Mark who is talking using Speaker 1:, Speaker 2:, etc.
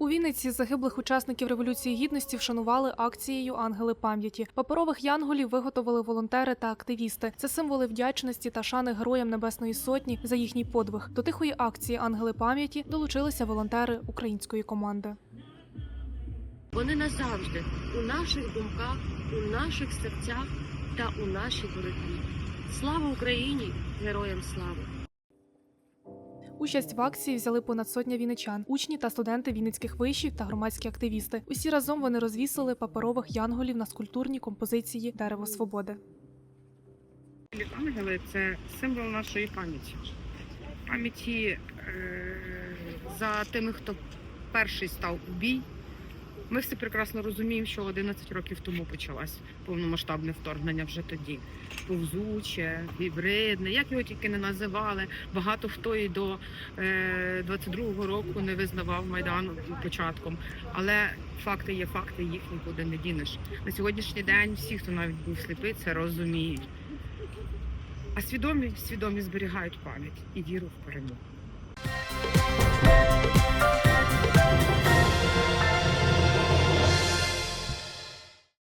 Speaker 1: Вінниці загиблих учасників революції гідності вшанували акцією Ангели пам'яті. Паперових янголів виготовили волонтери та активісти. Це символи вдячності та шани героям Небесної Сотні за їхній подвиг. До тихої акції Ангели пам'яті долучилися волонтери української команди.
Speaker 2: Вони назавжди у наших думках, у наших серцях та у нашій боротьбі. Слава Україні! Героям слава!
Speaker 1: Участь в акції взяли понад сотня віничан, учні та студенти вінницьких вишів та громадські активісти. Усі разом вони розвісили паперових янголів на скульптурній композиції Дерево свободи.
Speaker 3: Ангели це символ нашої пам'яті. Пам'яті е, за тими, хто перший став у бій. Ми всі прекрасно розуміємо, що 11 років тому почалось повномасштабне вторгнення вже тоді. Повзуче, гібридне, як його тільки не називали. Багато хто і до е, 22-го року не визнавав Майдан початком. Але факти є факти, їх нікуди не дінеш. На сьогоднішній день всі, хто навіть був сліпий, це розуміють. А свідомі, свідомі зберігають пам'ять і віру в перемогу.